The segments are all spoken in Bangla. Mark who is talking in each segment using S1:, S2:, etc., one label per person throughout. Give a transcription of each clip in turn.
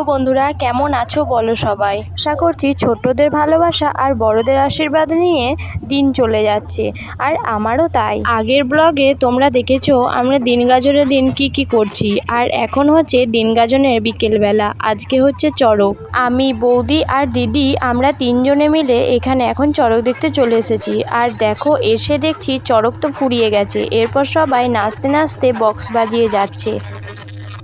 S1: বন্ধুরা, কেমন আছো বলো সবাই? আশা করছি ছোটদের ভালোবাসা আর বড়দের আশীর্বাদ নিয়ে দিন চলে যাচ্ছে। আর আমারও তাই। আগের ব্লগে তোমরা দেখেছ আমরা দিন গাজনের দিন কি কি করছি। আর এখন হচ্ছে দিন গাজনের বিকেলবেলা, আজকে হচ্ছে চড়ক। আমি, বৌদি আর দিদি আমরা তিনজনে মিলে এখানে এখন চড়ক দেখতে চলে এসেছি। আর দেখো, এসে দেখছি চড়ক তো ফুরিয়ে গেছে। এরপর সবাই নাচতে নাচতে বক্স বাজিয়ে যাচ্ছে।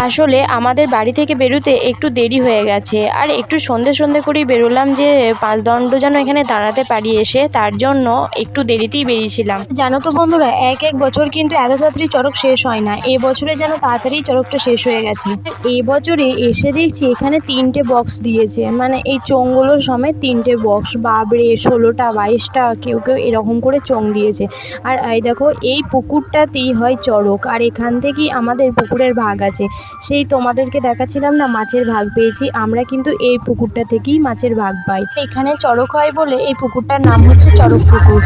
S1: আসলে আমাদের বাড়ি থেকে বেরোতে একটু দেরি হয়ে গেছে। আর একটু সন্ধে সন্ধে করেই বেরোলাম যে, পাঁচ দণ্ড যেন এখানে দাঁড়াতে পারি এসে, তার জন্য একটু দেরিতেই বেরিয়েছিলাম। জানো তো বন্ধুরা, এক এক বছর কিন্তু এত তাড়াতাড়ি চড়ক শেষ হয় না। এ বছরে যেন তাড়াতাড়ি চড়কটা শেষ হয়ে গেছে। এই বছরে এসে দেখছি এখানে তিনটে বক্স দিয়েছে। মানে এই চোঙগুলো সমেত তিনটে বক্স বাবরে, ষোলোটা, বাইশটা, কেউ কেউ এরকম করে চোঙ দিয়েছে। আর এই দেখো, এই পুকুরটাতেই হয় চড়ক। আর এখান থেকেই আমাদের পুকুরের ভাগ আছে। সেই তোমাদেরকে দেখাচ্ছিলাম না, মাছের ভাগ পেয়েছি। আমরা কিন্তু এই পুকুরটা থেকেই মাছের ভাগ পাই। এখানে চড়ক হয় বলে এই পুকুরটার নাম হচ্ছে চড়ক পুকুর।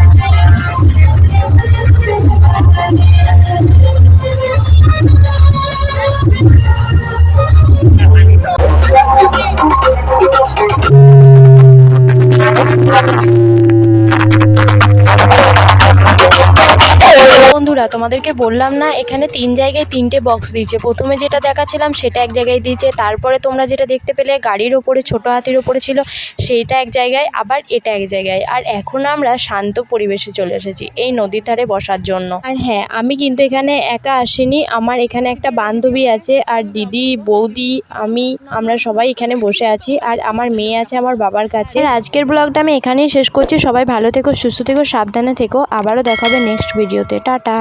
S1: তোমাদেরকে বললাম না, এখানে তিন জায়গায় তিনটে বক্স দিয়েছে। প্রথমে যেটা দেখাচ্ছিলাম সেটা এক জায়গায় দিয়েছে, তারপরে তোমরা যেটা দেখতে পেলে গাড়ির ওপরে, ছোট হাতির ওপরে ছিল, সেইটা এক জায়গায়, আবার এটা এক জায়গায়। আর এখন আমরা শান্ত পরিবেশে চলে এসেছি, এই নদীর ধারে বসার জন্য। আর হ্যাঁ আমি কিন্তু এখানে একা আসিনি, আমার এখানে একটা বান্ধবী আছে, আর দিদি, বৌদি, আমি, আমরা সবাই এখানে বসে আছি, আর আমার মেয়ে আছে আমার বাবার কাছে। আজকের ব্লগটা আমি এখানেই শেষ করছি, সবাই ভালো থেকো, সুস্থ থেকো, সাবধানে থেকো, আবারও দেখাবে নেক্সট ভিডিওতে টাটা।